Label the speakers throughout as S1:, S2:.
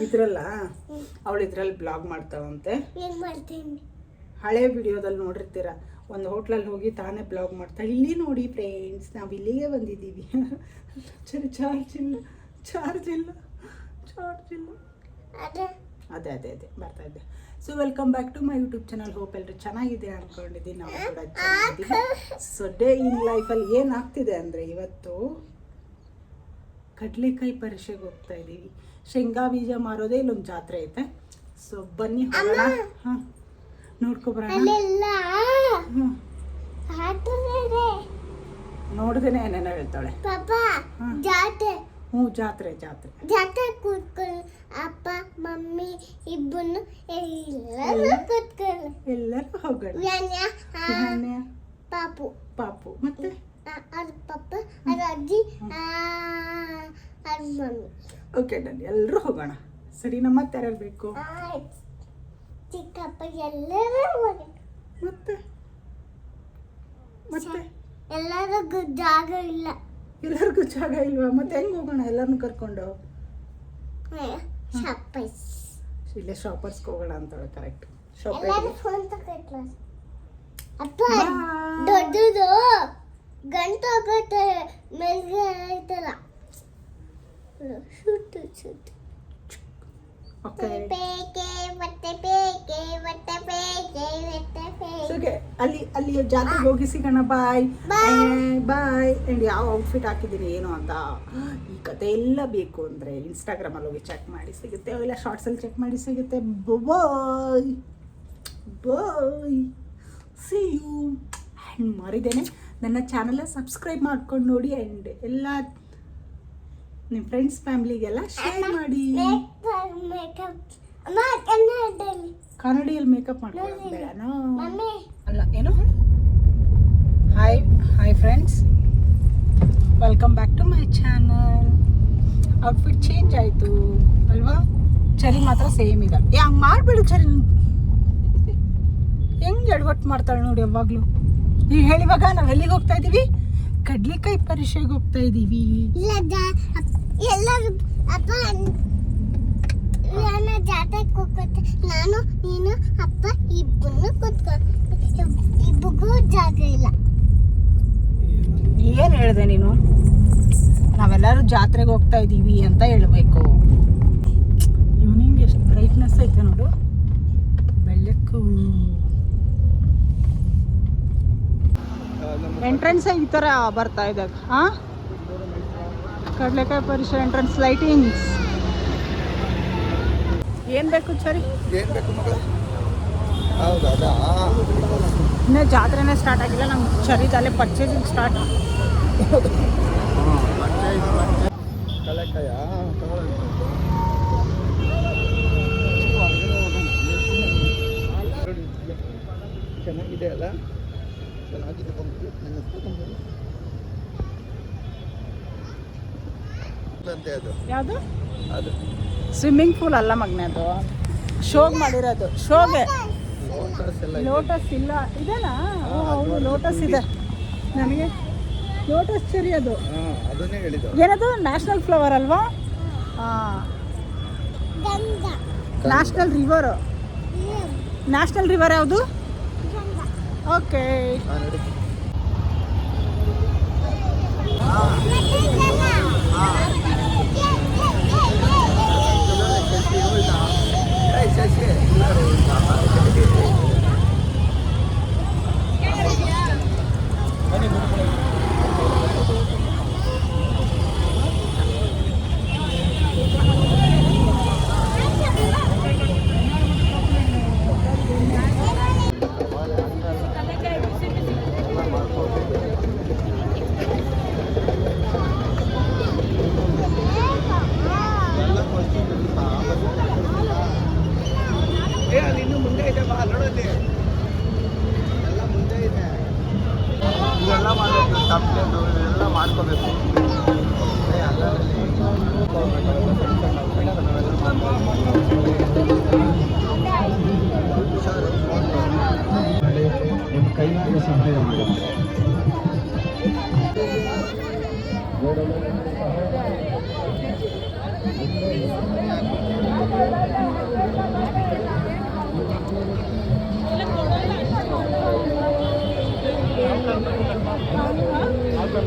S1: ಇದ್ರಲ್ಲ ಅವಳು ಇದ್ರಲ್ಲಿ ಬ್ಲಾಗ್ ಮಾಡ್ತಾವಂತೆ ಹಳೆ ವಿಡಿಯೋದಲ್ಲಿ ನೋಡಿರ್ತೀರ ಒಂದು ಹೋಟ್ಲಲ್ಲಿ ಹೋಗಿ ತಾನೇ ಬ್ಲಾಗ್ ಮಾಡ್ತಾಳೆ ಇಲ್ಲಿ ನೋಡಿ ಫ್ರೆಂಡ್ಸ್ ನಾವು ಇಲ್ಲಿಗೆ ಬಂದಿದ್ದೀವಿ. ಸರಿ ಚಾರ್ಜ್ ಇಲ್ಲ ಚಾರ್ಜ್ ಇಲ್ಲ ಚಾರ್ಜ್ ಇಲ್ಲ.
S2: ಅದೇ?
S1: ಅದೇ ಅದೇ ಅದೇ ಬರ್ತಾ ಇದ್ದೆ so welcome back to my YouTube channel hope ಎಲ್ಲರೂ ಚೆನ್ನಾಗಿದೆ ಅಂದ್ಕೊಂಡಿದ್ದೀನಿ ನಾವು ಕೂಡ ಚೆನ್ನಾಗಿದ್ದೀವಿ. ಸೊ ಡೇ ಇನ್ ಲೈಫಲ್ಲಿ ಏನಾಗ್ತಿದೆ ಅಂದರೆ ಇವತ್ತು ಕಡಲೆಕಾಯಿ ಪರೀಕ್ಷೆಗೆ ಹೋಗ್ತಾ ಇದ್ದೀವಿ ಶೇಂಗಾ ಬೀಜ ಮಾರೋದೇ ಇಲ್ಲೊಂದು ಜಾತ್ರೆ ಐತೆ. ಸೊ ಬನ್ನಿ ಹೋಗೋಣ. ಹಾಂ ನೋಡ್ಕೊಬರೋಣ ಹ್ಞೂ ನೋಡ್ದೇನೆ ಏನೇನೋ ಹೇಳ್ತಾಳೆ.
S2: ಜಾತ್ರೆ.
S1: ಹ್ಞೂ ಜಾತ್ರೆ ಜಾತ್ರೆ.
S2: ಜಾತ್ರೆ ಕೂತ್ಕೊಂಡು ಅಪ್ಪ ಮಮ್ಮಿ ಇಬ್ಬನು ಎಲ್ಲರೂ ಕೂತ್ಕೊಂಡು
S1: ಎಲ್ಲರೂ ಹೋಗೋಣ.
S2: ಪಾಪು.
S1: ಪಾಪು. ಮತ್ತೆ?
S2: ಅದು ಪಪ್ಪ ಅದು ಅಜ್ಜಿ ಆ,
S1: ಓಕೆ ಡನ್ ಎಲ್ಲರೂ ಹೋಗೋಣ. ಸರಿ ನಮ್ಮ ಮತ್ತೆ ಯಾರ್ಯಾರು ಬೇಕು
S2: ಚಿಕ್ಕಪ್ಪ ಎಲ್ಲರೂ
S1: ಮತ್ತೆ? ಮತ್ತೆ?
S2: ಎಲ್ಲರಿಗೂ ಜಾಗ ಇಲ್ಲ.
S1: ಎಲ್ಲರಿಗೂ ಜಾಗ ಇಲ್ವಾ? ಮತ್ತೆ ಹೆಂಗ್ ಹೋಗೋಣ? ಎಲ್ಲರನ್ನು ಕರ್ಕೊಂಡು? ಇಲ್ಲೇ ಶಾಪರ್ಸ್ಗೆ ಹೋಗೋಣ ಅಂತಾಳೆ ಕರೆಕ್ಟ್
S2: ಅಪ್ಪ. ದೊಡ್ಡದು ಗಂಟು ಹೋಗುತ್ತೆ ಮೆಲ್ಗೆ ಐತಲ್ಲ
S1: ಅಲ್ಲಿ ಅಲ್ಲಿ ಜಾತ್ರೆಗೆ ಹೋಗಿ ಸಿಗೋಣ ಬಾಯ್. ಬಾಯ್. ಆ್ಯಂಡ್ ಯಾವ ಔಟ್ಫಿಟ್ ಹಾಕಿದ್ದೀನಿ ಏನು ಅಂತ. ಈ ಕತೆ ಎಲ್ಲ ಬೇಕು ಅಂದರೆ ಇನ್ಸ್ಟಾಗ್ರಾಮಲ್ಲಿ ಹೋಗಿ ಚೆಕ್ ಮಾಡಿ ಸಿಗುತ್ತೆ. ಇಲ್ಲ ಶಾರ್ಟ್ಸಲ್ಲಿ ಚೆಕ್ ಮಾಡಿ ಸಿಗುತ್ತೆ. Bye. Bye. See you and ಮರಿದೇನೆ ನನ್ನ ಚಾನಲ್ ಸಬ್ಸ್ಕ್ರೈಬ್ ಮಾಡ್ಕೊಂಡು ನೋಡಿ. ಆ್ಯಂಡ್ ಎಲ್ಲ ನಿಮ್ಮ ಫ್ರೆಂಡ್ಸ್ ಫ್ಯಾಮ್ಲಿಗೆಲ್ಲ ಶೇರ್ ಮಾಡಿ. ಕನ್ನಡಿಯಲ್ಲಿ ಮೇಕಪ್ ಅಲ್ಲ ಏನು? Hi hi friends welcome back to my channel outfit change ಆಯಿತು ಅಲ್ವಾ? ಚರಿ ಮಾತ್ರ ಸೇಮ್ ಇದೆ. ಹಂಗೆ ಮಾಡಬೇಡ ಚರಿ. ಹೆಂಗೆ ಎಡವಟ್ಟು ಮಾಡ್ತಾಳೆ ನೋಡಿ ಯಾವಾಗಲೂ. ಈಗ ಹೇಳಿವಾಗ ನಾವು ಎಲ್ಲಿಗೆ ಹೋಗ್ತಾ ಇದ್ದೀವಿ ಕಡ್ಲಿಕಾಯಿ ಪರಿಷೆಗೆ ಹೋಗ್ತಾ ಇದ್ದೀವಿ
S2: ಎಲ್ಲರೂ ಅಪ್ಪ ನಾನು ಜಾತಕ್ಕೆ ಹೋಗುತ್ತೆ ನಾನು, ನೀನು, ಅಪ್ಪ ಇಬ್ಬನ್ನು ಕೂತ್ಕೊ ಇಬ್ಬರಿಗೂ ಜಾಗ ಇಲ್ಲ.
S1: ಏನು ಹೇಳಿದೆ ನೀನು? ನಾವೆಲ್ಲರೂ ಜಾತ್ರೆಗೆ ಹೋಗ್ತಾ ಇದ್ದೀವಿ ಅಂತ ಹೇಳಬೇಕು. ಈವ್ನಿಂಗ್ ಎಷ್ಟು ಬ್ರೈಟ್ನೆಸ್ ಐತೆ ನೋಡು. ಬೆಳಕು. ಎಂಟ್ರೆನ್ಸ್ ಈ ಥರ ಬರ್ತಾ ಇದ್ದಾಗ ಹಾಂ ಕಡಲೆಕಾಯಿ ಪರಿಷೆ ಎಂಟ್ರೆನ್ಸ್ ಲೈಟಿಂಗ್ಸ್ ಏನು ಬೇಕು ಸರಿ
S3: ಏನ್ ಬೇಕು?
S1: ಇನ್ನೂ ಜಾತ್ರೆನೇ ಸ್ಟಾರ್ಟ್ ಆಗಿಲ್ಲ ನಮ್ಗೆ ಚರಿದಲ್ಲೇ ಪರ್ಚೇಸಿಂಗ್ ಸ್ಟಾರ್ಟ್
S3: ಕಡಲೆಕಾಯ ಚೆನ್ನಾಗಿದೆ ಅಲ್ಲ? ಚೆನ್ನಾಗಿದೆ ಅಂತೆ ಅದು.
S1: ಯಾವುದು?
S3: ಅದು.
S1: ಸ್ವಿಮ್ಮಿಂಗ್ ಪೂಲ್ ಅಲ್ಲ ಮಗ್ನೆ ಅದು. ಶೋಗ್ ಮಾಡಿರೋದು. ಶೋಗೆ
S3: ಲೋಟಸ್ ಎಲ್ಲ
S1: ಲೋಟಸ್ ಇಲ್ಲ. ಇದೆನಾ? ಓ, ಹೌದು ಲೋಟಸ್ ಇದೆ. ನನಗೆ ಲೋಟಸ್ ಚೆರಿ ಅದು.
S3: ಹಾ ಅದನ್ನೇ ಹೇಳಿದ್ದು.
S1: ಏನದು? ನ್ಯಾಷನಲ್ ಫ್ಲವರ್ ಅಲ್ವಾ? ಹಾಂ. ನ್ಯಾಷನಲ್ ರಿವರ್ ನ್ಯಾಷನಲ್ ರಿವರ್ ಯಾವುದು? ಓಕೆ
S3: ಹಾ ನೋಡಿ. ಏಯ್ ಶಶಿ ಏ ಅಲ್ಲಿ ಇನ್ನೂ ಮುಂದೆ ಇದೆ ಎಲ್ಲ ಮುಂದೆ ಇದೆ. ಇದೆಲ್ಲ ಮಾಡಬೇಕು ತಪ್ಪು ಎಲ್ಲ ಮಾಡ್ಕೋಬೇಕು. ನಿಮ್ಮ ಕೈಲಾದ ಸಹಾಯ ಮಾಡುತ್ತೆ
S1: ತಗೋತೀಯಾ
S3: ಇದು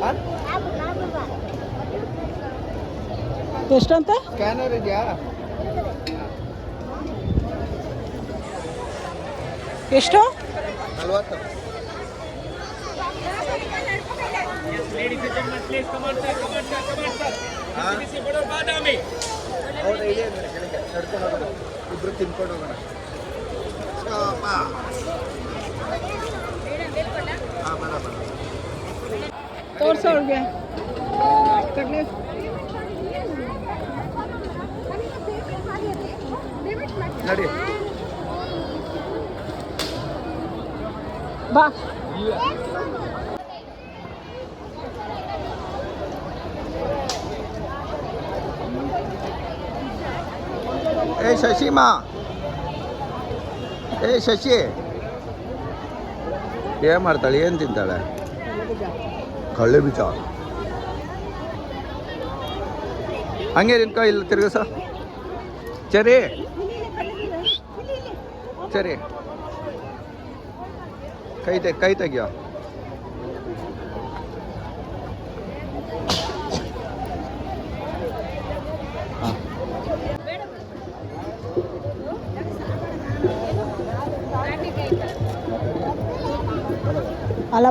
S3: ಹಾಂ
S1: ಎಷ್ಟಂತ
S3: ಸ್ಕ್ಯಾನರ್ ಇದೆಯಾ
S1: ಎಷ್ಟು
S3: ನಲ್ವತ್ತು ಹಾಂ? ಹೌದಾ ಇದೆ ಅಂದ್ರೆ ಕೆಳಗೆ ನಡ್ಕೊಂಡು ಹೋಗೋಣ ಇಬ್ರು ತಿನ್ಕೊಂಡು ಹೋಗೋಣ ಶಾಪ. ಹಾಂ ಬರ ಬರ
S1: ತೋರ್ಸೋ ಅವ್ರಿಗೆ ಕಡ್ಲೆ
S3: ನಡಿ
S1: ಬಾ
S3: ಶಶಿಮಾ ಏ, ಶಶಿ. ಏನು ಮಾಡ್ತಾಳೆ? ಏನು ತಿಂತಾಳೆ? ಕಳ್ಳೆ ಬೀಜ. ಹಂಗೆ ನಿನ್ಕೋ ಇಲ್ಲ ತಿರ್ಗಸ. ಸರಿ ಸರಿ ಕೈ ತೆ ಕೈ ತೆಗಿಯೋ.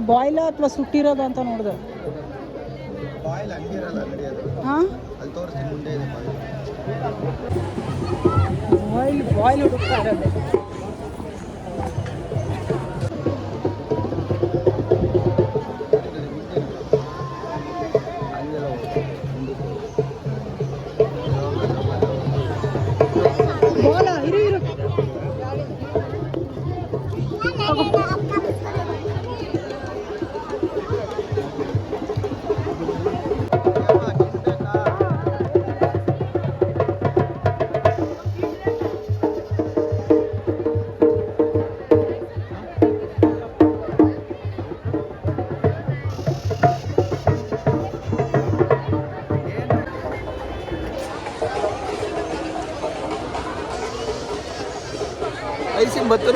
S1: ಬಾಯ್ಲ ಅಥವಾ ಸುಟ್ಟಿರೋದು ಅಂತ ನೋಡಿದೆ.
S3: ಬಾಯ್ಲ್
S1: ಹಾಂ?
S3: ಬಾಯ್ಲ್
S1: ಹುಡುಕ್ತಾ ಇರೋದು.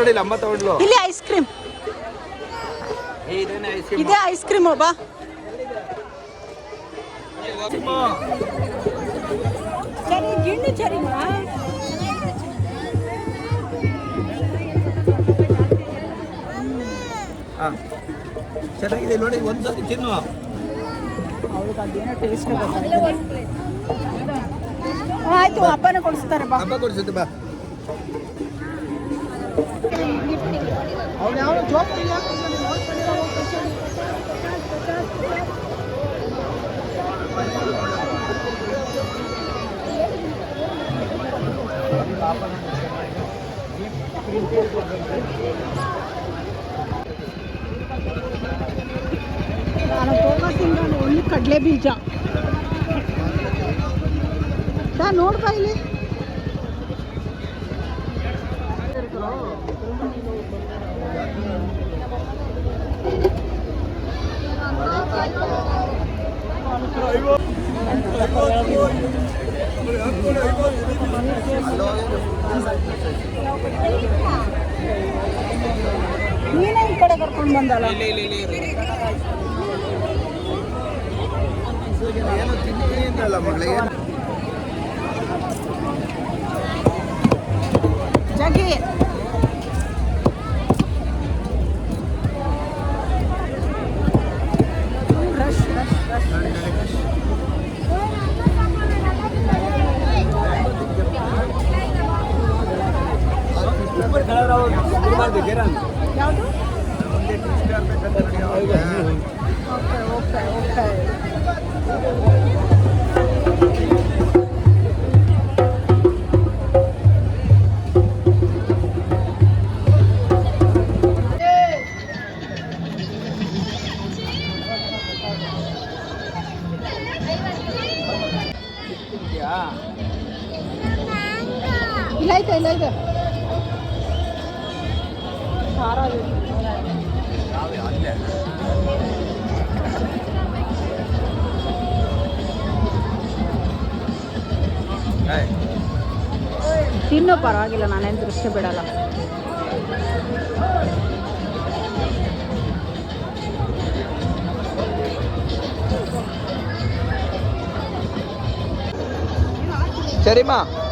S3: ನೋಡಿ ಅಮ್ಮ ತಗೊಂಡ್ಲು.
S1: ಇಲ್ಲಿ ಐಸ್ ಕ್ರೀಮ್ ಇದೇ ಐಸ್ ಕ್ರೀಮ್ ಬಾ. ಗಿಣ್ಣು ಚರಿಮಾ
S3: ಚೆನ್ನಾಗಿದೆ ನೋಡಿ ಒಂದ್ಸತಿ ತಿನ್ನು.
S1: ಅವ್ರಿಗೆ ಅದೇನೋ ಟೇಸ್ಟ್ ಆಯ್ತು ಅಪ್ಪನ ಕೊಡಿಸ್ತಾರೆ ಬಾ.
S3: ಕೊಡಿಸುತ್ತೆ ಕೊಡ್ಸುತ್ತೆ ಬಾ.
S1: ಅವ್ನು ಯಾವ ಜೋಕ್ ನಾನು ತೋರಿಸಿಂದ ಒಳ್ಳೆ ಕಡಲೆ ಬೀಜ ದಾ ನೋಡ್ಬಾ ಇಲ್ಲಿ ನೀನೇ ಈ ಕಡೆ ಕರ್ಕೊಂಡು ಬಂದಲ್ಲ?
S3: ಏನೋ ತಿಂತೀನಿ ಅಂತಲ್ಲ
S1: ಯಾವುದು ಓಕೆ ಓಕೆ ಓಕೆ ಇಲ್ಲ
S3: 阿
S1: 德玛。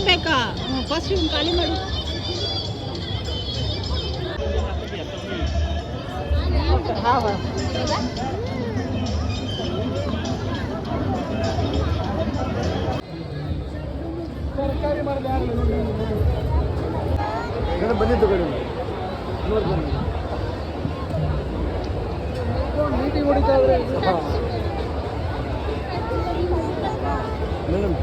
S1: ಇನ್ನೊಂದು ಬೇಕಾ ಫಸ್ಟ್ ಇವ್ನು ಖಾಲಿ ಮಾಡು ಹಾಂ
S3: ಬಂದಿದ್ದು ಕಡೆ ಮೀಟಿಂಗ್ ಹೊಡಿತಾ ಇದ್ರೆ ಮೇಡಮ್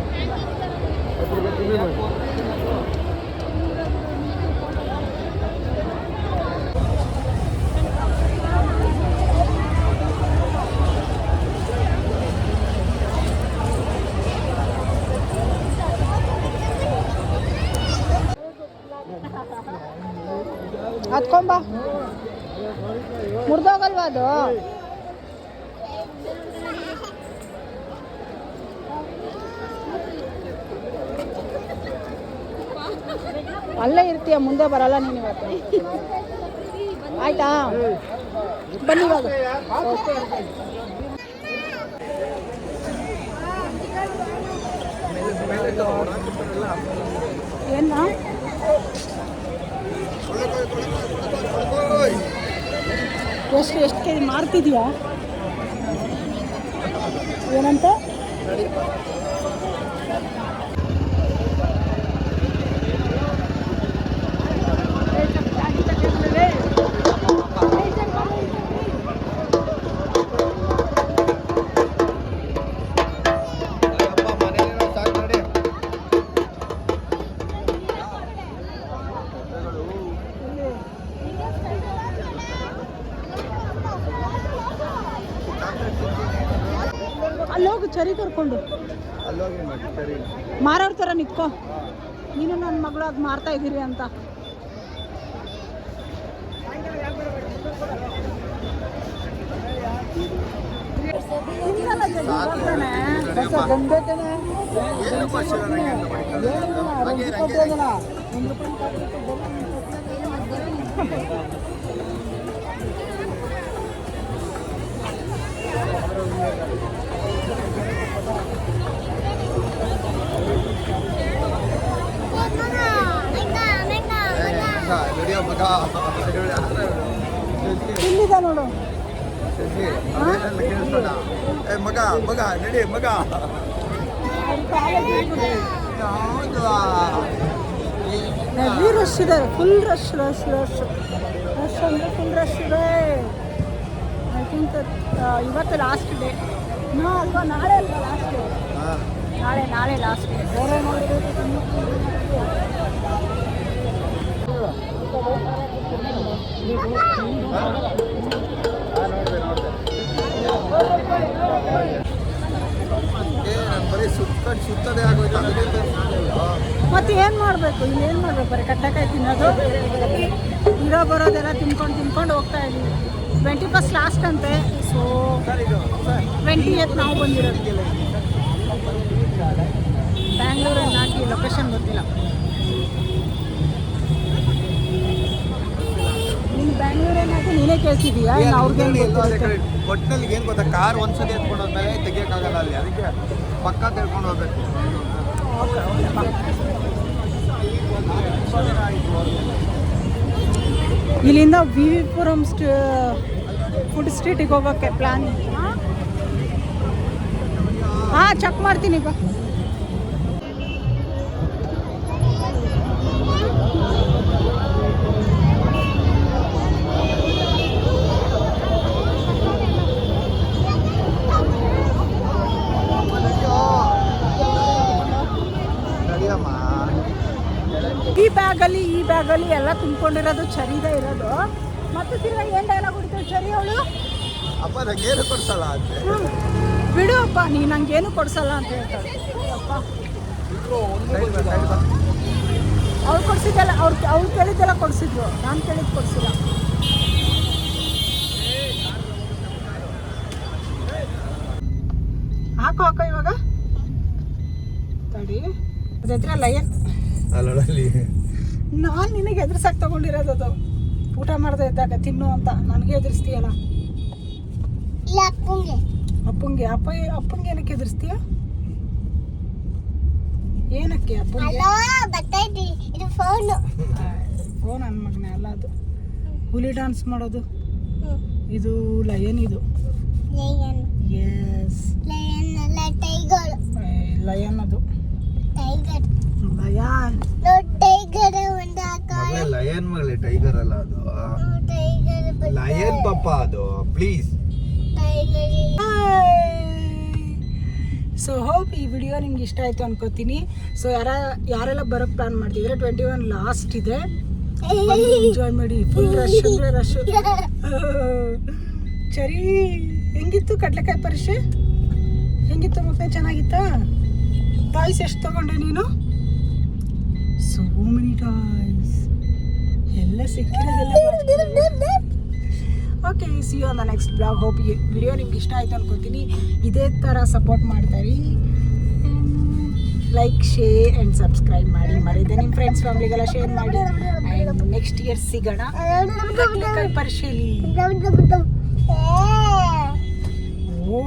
S1: ಹತ್ಕೊಂಬ ಮುರಿದೋಗಲ್ವಾ ಅದು ಮುಂದೆ ಬರಲ್ಲ ನೀನು ಇವತ್ತು. ಆಯ್ತಾ? ಬನ್ನಿ ಏನ? ಎಷ್ಟು ಎಷ್ಟು ಕೆ ಮಾರ್ತಿದ್ಯಾ? ಏನಂತ? ಹೋಗು ಚರಿ ಕರ್ಕೊಂಡು
S3: ಅಲ್ಲೋಗಿ ಮಾಡಿ ಸರಿ.
S1: ಮಾರೋರ್ ಥರ ನಿತ್ಕೋ. ನೀನು ನನ್ನ ಮಗಳು ಅದು ಮಾರ್ತಾ ಇದ್ದೀರಿ ಅಂತ. ಇಲ್ಲಿದೆ ನೋಡು?
S3: ಮಗ ಮಗ ನಡಿ ಮಗ.
S1: ಹೆವಿ ರಶ್ ಇದೆ. Full rush rush rush rush ಅಂದರೆ ಫುಲ್ ರಶ್ ಇದೆ. ಐ ಥಿಂಕ್ ಇವತ್ತು ಲಾಸ್ಟ್ ಡೇ ಇನ್ನೂ ಅಲ್ವಾ ನಾಳೆ ಅಲ್ವಾ ಲಾಸ್ಟ್ ಡೇ ನಾಳೆ ನಾಳೆ ಲಾಸ್ಟ್ ಡೇ ಬೇರೆ
S3: ಬರೀ
S1: ಮತ್ತೆ ಏನು ಮಾಡಬೇಕು? ಇಲ್ಲಿ ಏನು ಮಾಡಬೇಕು ಬರೀ ಕಟ್ಟಕಾಯಿ ತಿನ್ನೋದು? ಇರೋ ಬರೋದೆಲ್ಲ ತಿನ್ಕೊಂಡು ತಿನ್ಕೊಂಡು ಹೋಗ್ತಾ ಇದ್ದೀವಿ. ಟ್ವೆಂಟಿ ಫಸ್ಟ್ ಲಾಸ್ಟ್ ಅಂತೆ. ಸೊ ಟ್ವೆಂಟಿ ಏತ್ ನಾವು ಬಂದಿರೋದಿಲ್ಲ ಬ್ಯಾಂಗ್ಳೂರಲ್ಲಿ ಹಾಕಿ ಲೊಕೇಶನ್ ಗೊತ್ತಿಲ್ಲ. ನೀನು ಬ್ಯಾಂಗ್ಳೂರನ್ನಾಗ ನೀನೇ ಅವ್ರಿಗೆ.
S3: ಒಟ್ಟಿನಲ್ಲಿ ಏನು ಗೊತ್ತಾ? ಕಾರ್ ಒಂದ್ಸಲಿ ಎತ್ಕೊಂಡು ಹೋದ್ಮೇಲೆ ತೆಗಿಯೋಕ್ಕಾಗಲ್ಲ ಅಲ್ಲಿ. ಅದಕ್ಕೆ ಪಕ್ಕ ತಿಳ್ಕೊಂಡು ಹೋಗ್ಬೇಕು.
S1: ಇಲ್ಲಿಂದ ವಿ ವಿ ಪುರಂ ಫುಡ್ ಸ್ಟ್ರೀಟಿಗೆ ಹೋಗೋಕ್ಕೆ ಪ್ಲ್ಯಾನ್ ಹಾಂ ಚೆಕ್ ಮಾಡ್ತೀನಿ ಬಾ. ಬ್ಯಾಗಲ್ಲಿ ಎಲ್ಲ ತುಂಬಿಕೊಂಡಿರೋದು ಚರಿದೇ ಇರೋದು. ಮತ್ತೆ ತಿರ್ಗ ಏನು ಡೈಲಾಗ್ ಹೊಡಿತಾಳೆ ಚರಿ ಅವಳು?
S3: ಅಪ್ಪ ನಂಗೇನು ಕೊಡ್ಸಲ್ಲ ಅಂತ.
S1: ಬಿಡು ಅಪ್ಪ ನೀ ನಂಗೇನು ಕೊಡ್ಸಲ್ಲ ಅಂತ ಹೇಳ್ತಾಳೆ. ಅವ್ಳು ಕೊಡ್ಸಿದ್ದಲ್ಲ ಅವ್ರು ಅವ್ಳು ಕೇಳಿದ್ದೆಲ್ಲ ಕೊಡ್ಸಿದ್ರು ನಾನು ಕೇಳಿದ್ದು ಕೊಡ್ಸಿಲ್ಲ. ಹಾಕು ಹಾಕೋ ಇವಾಗ. ತಡಿ. ಅದ್ರ ಲಯನ್
S3: ಅಲ್ಲೊಳಲ್ಲಿ.
S1: ನಾನು ನಿನಗೆ ಎದುರ್ಸಕ್ಕೆ ತಗೊಂಡಿರೋದು ಅದು. ಊಟ ಮಾಡ್ದೆ ಇದ್ದಾಗ ತಿನ್ನು ಅಂತ. ನನಗೆ ಎದುರಿಸ್ತೀಯಲ್ಲ?
S2: ಅಪ್ಪಂಗೆ.
S1: ಅಪ್ಪಂಗೆ? ಅಪ್ಪ ಅಪ್ಪಂಗೆ ಏನಕ್ಕೆ ಎದುರಿಸ್ತೀಯ? ಏನಕ್ಕೆ ಅಪ್ಪಂಗೆ?
S2: ಫೋನು
S1: ನನ್ನ ಮಗನೇ ಅಲ್ಲ ಅದು. ಹುಲಿ ಡಾನ್ಸ್ ಮಾಡೋದು? ಇದು ಲಯನ್ ಇದು.
S2: ಲಯನ್.
S1: ಎಸ್
S2: ಲಯನ್
S1: ಅದು.
S2: Tiger
S1: lion.
S2: ದೊಡ್ಡ ಟೈಗರ್
S3: ಲಯನ್ ಮಗಳೇ ಟೈಗರ್ ಅಲ್ಲ ಅದು.
S2: ಟೈಗರ್
S3: ಲಯನ್ ಪಾಪ ಅದು ಪ್ಲೀಸ್
S2: ಟೈಗರ್
S1: ಸೊ ಹೋಪ್ ಈ ವಿಡಿಯೋ ನಿಮ್ಗೆ ಇಷ್ಟ ಆಯಿತು ಅನ್ಕೋತೀನಿ. ಸೊ ಯಾರ ಯಾರೆಲ್ಲ ಬರೋಕ್ಕೆ ಪ್ಲಾನ್ ಮಾಡ್ತಿದ್ರೆ ಟ್ವೆಂಟಿ ಒನ್ ಲಾಸ್ಟ್ ಇದೆ ಎಂಜಾಯ್ ಮಾಡಿ ಫುಲ್ ರಶ್ ಅಂದರೆ ರಶ್ ಸರಿ ಹೆಂಗಿತ್ತು ಕಡ್ಲೆಕಾಯಿ ಪರೀಕ್ಷೆ? ಹೆಂಗಿತ್ತು ಮಕ್ಕಳು ಚೆನ್ನಾಗಿತ್ತಾ? ಟಾಯ್ಸ್ ಎಷ್ಟು ತಗೊಂಡೆ ನೀನು? so many ಎಲ್ಲ ಸಿಕ್ಕಿರೋದೆಲ್ಲ okay see you on the next blog hope video ನಿಮ್ಗೆ ಇಷ್ಟ ಆಯಿತು ಅನ್ಕೋತೀನಿ ಇದೇ ಥರ ಸಪೋರ್ಟ್ ಮಾಡ್ತಾರಿ ಲೈಕ್ ಶೇರ್ ಆ್ಯಂಡ್ ಸಬ್ಸ್ಕ್ರೈಬ್ ಮಾಡಿ ಮರೀದೆ ನಿಮ್ಮ ಫ್ರೆಂಡ್ಸ್ ಫ್ಯಾಮ್ಲಿಗೆಲ್ಲ ಶೇರ್ ಮಾಡಿ ನೆಕ್ಸ್ಟ್ ಇಯರ್ ಸಿಗೋಣ ಕಟ್ಲಿಕಾಯಿ ಪರಿಶೀಲಿ
S2: ಓ